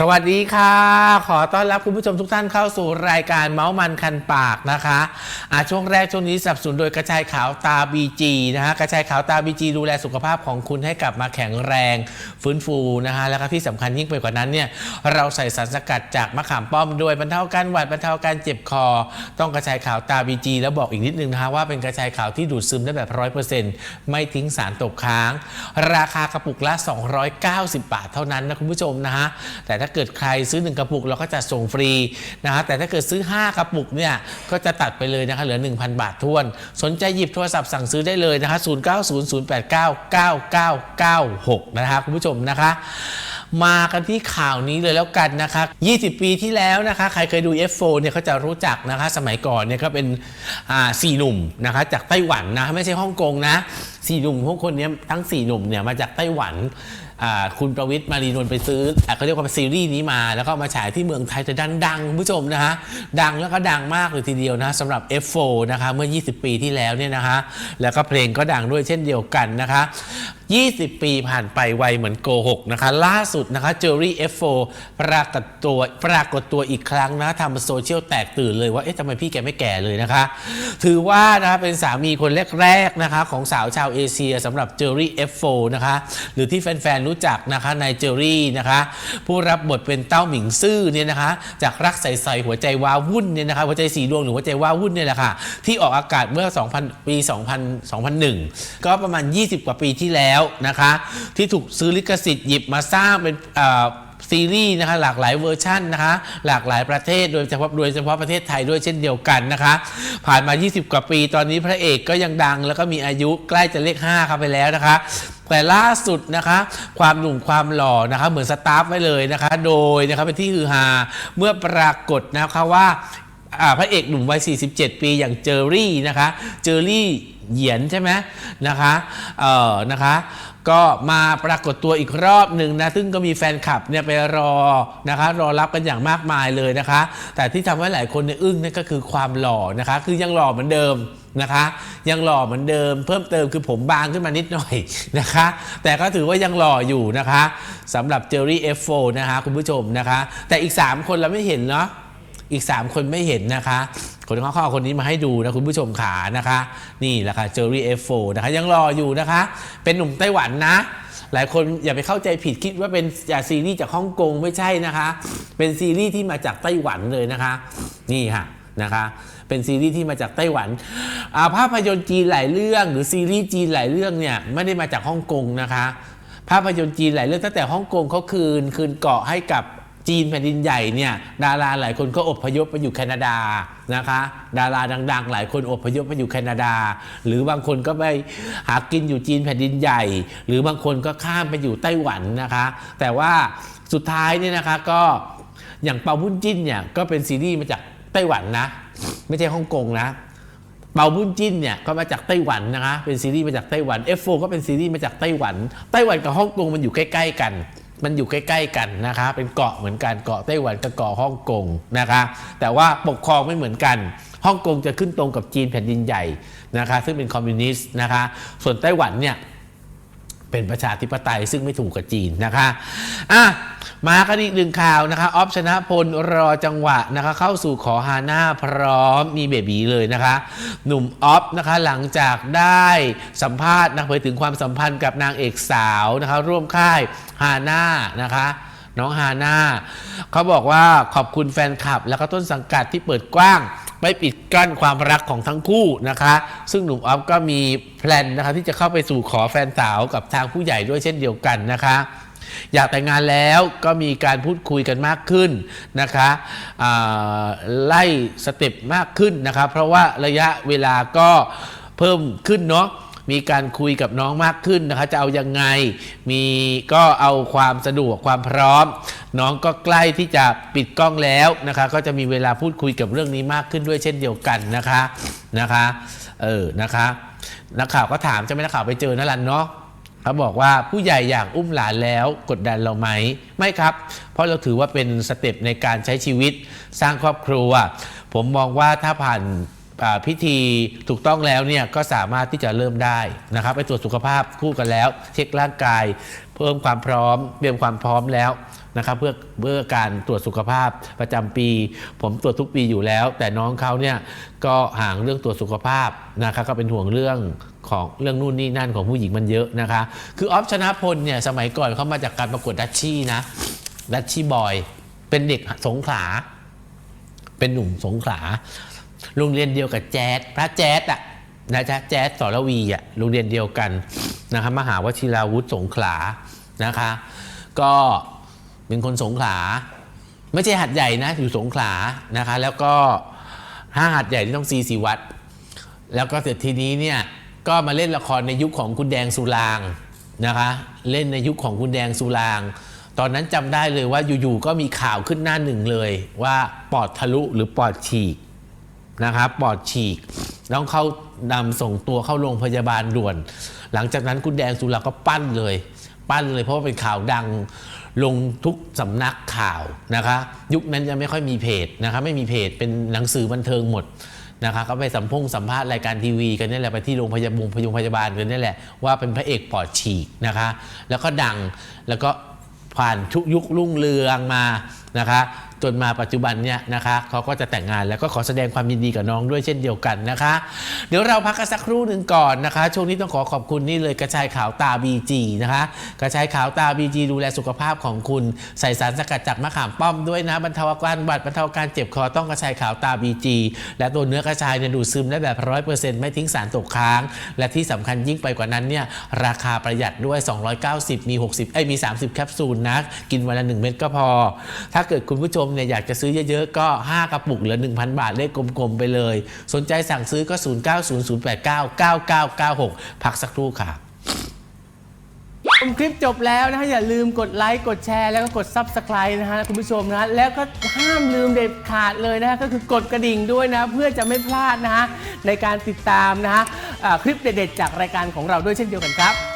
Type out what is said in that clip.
สวัสดีค่ะ ขอต้อนรับคุณผู้ชมทุกท่านเข้าสู่รายการเมาส์มันคันปากนะคะอะช่วงแรกช่วงนี้สนับสนุนโดยกระชายขาวตา BG นะฮะกระชายขาวตา BG ดูแลสุขภาพของคุณให้กลับมาแข็งแรง ฟื้นฟูนะฮะแล้วก็ที่สำคัญยิ่งไปกว่านั้นเนี่ยเราใส่สารสกัดจากมะขามป้อมด้วยบรรเทาการหวัดบรรเทาการเจ็บคอ ต้องกระชายขาวตา BG แล้วบอกอีกนิดนึงนะคะว่าเป็นกระชายขาวที่ดูดซึมได้แบบร้อยเปอร์เซ็นต์ไม่ทิ้งสารตกค้าง ราคากระปุกละ 290 บาทเท่านั้นนะคุณผู้ชมนะฮะแต่ถ้าเกิดใครซื้อ 1 กระปุกเราก็จะส่งฟรีนะฮะแต่ถ้าเกิดซื้อ 5 กระปุกเนี่ยก็จะตัดไปเลยนะคะเหลือ 1,000 บาททวน สนใจหยิบโทรศัพท์สั่งซื้อได้เลยนะคะ0900899996 นะคะคุณผู้ชมนะคะมากันที่ข่าวนี้เลยแล้วกันนะคะ 20 ปีที่แล้วนะคะ ใครเคยดู F4 เนี่ยเขาจะรู้จักนะคะ สมัยก่อนเนี่ยก็เป็นอ่าสี่หนุ่มนะคะ จากไต้หวันนะ ไม่ใช่ฮ่องกงนะสี่หนุ่มพวกคนนี้ทั้งสี่หนุ่มเนี่ยมาจากไต้หวัน คุณประวิทย์มารีนนท์ไปซื้ออะเขาเรียกว่าซีรีส์นี้มา แล้วก็มาฉายที่เมืองไทยแต่ดันดังคุณผู้ชมนะฮะดังแล้วก็ดังมากเลยทีเดียวนะสำหรับ F4 นะคะเมื่อ 20 ปีที่แล้วเนี่ยนะคะแล้วก็เพลงก็ดังด้วยเช่นเดียวกันนะคะ20 ปีผ่านไปไวเหมือนโกหกนะคะ ล่าสุดนะคะเจอรี่ F4 ปรากฏตัวปรากฏตัวอีกครั้งนะทำโซเชียลแตกตื่นเลยว่า เอ๊ะทำไมพี่แกไม่แก่เลยนะคะ ถือว่านะเป็นสามีคนแรกๆนะคะของสาวชาวเอเชียสำหรับเจอรี่ F4 นะคะ หรือที่แฟนๆ รู้จักนะคะในเจอรี่นะคะ ผู้รับบทเป็นเต้าหมิงซื่อเนี่ยนะคะ จากรักใสๆหัวใจว้าวุ่นเนี่ยนะคะหัวใจสีดวงหรือหัวใจว้าวุ่นเนี่ยแหละค่ะที่ออกอากาศเมื่อ 2000 ปี 2000 2001 ก็ประมาณ 20 กว่าปีที่แล้วนะคะ ที่ถูกซื้อลิขสิทธิ์หยิบมาสร้างเป็นซีรีส์นะคะหลากหลายเวอร์ชันนะคะหลากหลายประเทศโดยเฉพาะโดยเฉพาะประเทศไทยด้วยเช่นเดียวกันนะคะ ผ่านมา 20 กว่าปีตอนนี้พระเอกก็ยังดังแล้วก็มีอายุใกล้จะเลข5เข้าไปแล้วนะคะแต่ล่าสุดนะคะ ความหนุ่มความหล่อนะคะ เหมือนสตาร์ฟไว้เลยนะคะ โดยนะคะเป็นที่ฮือฮาเมื่อปรากฏนะคะว่า พระเอกหนุ่มวัย 47 ปีอย่างเจอรี่นะคะ เจอรี่เหยียนใช่ไหมนะคะ เอ่อ นะคะ ก็มาปรากฏตัวอีกรอบหนึ่งนะ ซึ่งก็มีแฟนคลับเนี่ยไปรอนะคะ รอรับกันอย่างมากมายเลยนะคะ แต่ที่ทำให้หลายคนเนี่ยอึ้งนั่นก็คือความหล่อนะคะ คือยังหล่อเหมือนเดิมนะคะยังหล่อเหมือนเดิม เพิ่มเติมคือผมบางขึ้นมานิดหน่อยนะคะ แต่ก็ถือว่ายังหล่ออยู่นะคะสำหรับเจอรี่ F4 นะคะคุณผู้ชมนะคะ แต่อีก 3 คนเราไม่เห็นเนาะ อีก 3 คนไม่เห็นนะคะ คนเขาเข้าคนนี้มาให้ดูนะคุณผู้ชมขานะคะ นี่แหละค่ะเจอรี่ F4 นะคะยังรออยู่นะคะ เป็นหนุ่มไต้หวันนะ หลายคนอย่าไปเข้าใจผิดคิดว่าเป็นจาซีรีส์จากฮ่องกงไม่ใช่นะคะ เป็นซีรีส์ที่มาจากไต้หวันเลยนะคะ นี่ค่ะนะคะเป็นซีรีส์ที่มาจากไต้หวันอาภาพยนตร์จีนหลายเรื่อง หรือซีรีส์จีนหลายเรื่องเนี่ยไม่ได้มาจากฮ่องกงนะคะ ภาพยนตร์จีนหลายเรื่องตั้งแต่ฮ่องกงเขาคืนคืนเกาะให้กับ จีนแผ่นดินใหญ่เนี่ยดาราหลายคนก็อพยพไปอยู่แคนาดานะคะ ดาราดัง ๆ หลายคนอพยพไปอยู่แคนาดา หรือบางคนก็ไปหากินอยู่จีนแผ่นดินใหญ่ หรือบางคนก็ข้ามไปอยู่ไต้หวันนะคะ แต่ว่าสุดท้ายเนี่ยนะคะก็อย่างเปาบุญจิ้นเนี่ยก็เป็นซีรีส์มาจากไต้หวันนะ ไม่ใช่ฮ่องกงนะเปาบุญจิ้นเนี่ยก็มาจากไต้หวันนะคะเป็นซีรีส์มาจากไต้หวัน F4 ก็เป็นซีรีส์มาจากไต้หวันไต้หวันกับฮ่องกงมันอยู่ใกล้ ๆ กัน มันอยู่ใกล้ ๆ กันนะคะ เป็นเกาะเหมือนกันเกาะไต้หวันกับเกาะฮ่องกงนะคะ แต่ว่าปกครองไม่เหมือนกันฮ่องกงจะขึ้นตรงกับจีนแผ่นดินใหญ่นะคะ ซึ่งเป็นคอมมิวนิสต์นะคะ ส่วนไต้หวันเนี่ย เป็นประชาธิปไตยซึ่งไม่ถูกกับจีนนะคะอะมากันอีกหนึ่งข่าวนะคะออฟชนะพลรอจังหวะนะคะ เข้าสู่ขอฮาน่าพร้อมมีเบบีเลยนะคะ หนุ่มออฟนะคะหลังจากได้สัมภาษณ์นะเผยถึงความสัมพันธ์กับนางเอกสาวนะคะ ร่วมค่ายฮาน่านะคะน้องฮาน่าเขาบอกว่าขอบคุณแฟนคลับ แล้วก็ต้นสังกัดที่เปิดกว้าง ไม่ปิดกั้นความรักของทั้งคู่นะคะ ซึ่งหนุ่มออฟก็มีแพลนนะคะที่จะเข้าไปสู่ขอแฟนสาวกับทางผู้ใหญ่ด้วยเช่นเดียวกันนะคะ อยากแต่งงานแล้วก็มีการพูดคุยกันมากขึ้นนะคะไล่สเต็ปมากขึ้นนะคะเพราะว่าระยะเวลาก็เพิ่มขึ้นเนาะ มีการคุยกับน้องมากขึ้นนะคะ จะเอายังไง มีก็เอาความสะดวกความพร้อม น้องก็ใกล้ที่จะปิดกล้องแล้วนะคะ ก็จะมีเวลาพูดคุยกับเรื่องนี้มากขึ้นด้วยเช่นเดียวกันนะคะนะคะเออนะคะนักข่าวก็ถามจะไม่นักข่าวไปเจอนั่นแหละเนาะเขาบอกว่าผู้ใหญ่อยากอุ้มหลานแล้วกดดันเราไหม ไม่ครับ เพราะเราถือว่าเป็นสเต็ปในการใช้ชีวิตสร้างครอบครัว ผมมองว่าถ้าผ่าน พิธีถูกต้องแล้วเนี่ยก็สามารถที่จะเริ่มได้นะครับไปตรวจสุขภาพคู่กันแล้ว เช็คร่างกาย เพิ่มความพร้อมเตรียมความพร้อมแล้วนะครับเพื่อเพื่อการตรวจสุขภาพประจำปี ผมตรวจทุกปีอยู่แล้ว แต่น้องเขาเนี่ยก็ห่างเรื่องตรวจสุขภาพนะครับก็เป็นห่วงเรื่องของเรื่องนู่นนี่นั่นของผู้หญิงมันเยอะนะคะ คือออฟชนะพลเนี่ยสมัยก่อนเขามาจากการประกวดดัชชี่นะดัชชี่บอย เป็นเด็กสงขลาเป็นหนุ่มสงขลา โรงเรียนเดียวกับแจ๊ดพระแจ๊ดอะนะจ๊ะแจ๊ดสรวีอะโรงเรียนเดียวกันนะคะมหาวชิราวุธสงขลานะคะ ก็เป็นคนสงขลา ไม่ใช่หัดใหญ่นะอยู่สงขลานะคะ แล้วก็ห้าหัดใหญ่ที่ต้องซีสีวัดแล้วก็เสร็จทีนี้เนี่ยก็มาเล่นละครในยุคของคุณแดงสุรางนะคะเล่นในยุคของคุณแดงสุราง ตอนนั้นจำได้เลยว่าอยู่ๆก็มีข่าวขึ้นหน้าหนึ่งเลย ว่าปอดทะลุหรือปอดฉีก นะครับปอดฉีกต้องเข้านำส่งตัวเข้าโรงพยาบาลด่วน หลังจากนั้นคุณแดงสุราก็ปั้นเลย ปั้นเลยเพราะว่าเป็นข่าวดังลงทุกสำนักข่าวนะคะ ยุคนั้นยังไม่ค่อยมีเพจนะคะไม่มีเพจเป็นหนังสือบันเทิงหมดนะคะก็ไปสัมพงสัมภาษณ์รายการทีวีกันนี่แหละไปที่โรงพยาบาลพยงพยาบาลกันนี่แหละว่าเป็นพระเอกปอดฉีกนะคะ แล้วก็ดังแล้วก็ผ่านชุกยุครุ่งเรืองมานะคะ จนมาปัจจุบันเนี่ยนะคะเขาก็จะแต่งงานแล้วก็ขอแสดงความยินดีกับน้องด้วยเช่นเดียวกันนะคะ เดี๋ยวเราพักกันสักครู่หนึ่งก่อนนะคะ ช่วงนี้ต้องขอขอบคุณนี่เลยกระชายขาวตา BG นะคะ กระชายขาวตา BG ดูแลสุขภาพของคุณใส่สารสกัดจากมะขามป้อมด้วยนะบรรเทาอาการบาดบรรเทาการเจ็บคอต้องกระชายขาวตา BG และตัวเนื้อกระชายเนี่ยดูดซึมได้แบบร้อยเปอร์เซ็นต์ไม่ทิ้งสารตกค้าง และที่สำคัญยิ่งไปกว่านั้นเนี่ยราคาประหยัดด้วย 290 มี 60เอ้ยมี 30 แคปซูลนะกินวันละ1เม็ดก็พอ ถ้าเกิดคุณผู้ชมเนี่ยอยากจะซื้อเยอะๆ ก็ 5 กระปุกเหลือ 1,000 บาทเลขกลมๆ ไปเลย สนใจสั่งซื้อก็ 0900899996 พักสักครู่ค่ะชมคลิปจบแล้วนะฮะอย่าลืมกดไลค์กดแชร์แล้วก็กด Subscribe นะฮะคุณผู้ชมนะแล้วก็ห้ามลืมเด็ดขาดเลยนะฮะก็คือกดกระดิ่งด้วยนะเพื่อจะไม่พลาดนะฮะในการติดตามนะฮะคลิปเด็ดๆจากรายการของเราด้วยเช่นเดียวกันครับ